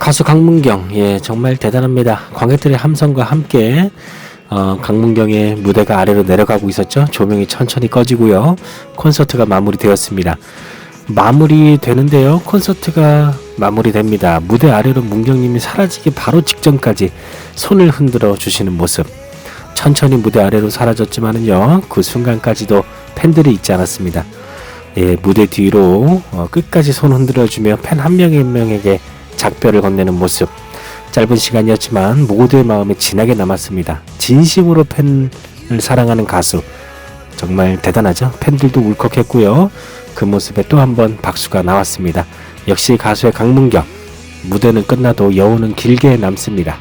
가수 강문경, 예, 정말 대단합니다. 관객들의 함성과 함께, 어, 강문경의 무대가 아래로 내려가고 있었죠. 조명이 천천히 꺼지고요. 콘서트가 마무리되었습니다. 마무리 되는데요. 콘서트가 마무리됩니다. 무대 아래로 문경님이 사라지기 바로 직전까지 손을 흔들어 주시는 모습. 천천히 무대 아래로 사라졌지만은요. 그 순간까지도 팬들이 잊지 않았습니다. 예, 무대 뒤로 어, 끝까지 손 흔들어 주며 팬 한명한 명에게 작별을 건네는 모습. 짧은 시간이었지만 모두의 마음에 진하게 남았습니다. 진심으로 팬을 사랑하는 가수. 정말 대단하죠? 팬들도 울컥했고요. 그 모습에 또 한 번 박수가 나왔습니다. 역시 가수의 강문경. 무대는 끝나도 여운은 길게 남습니다.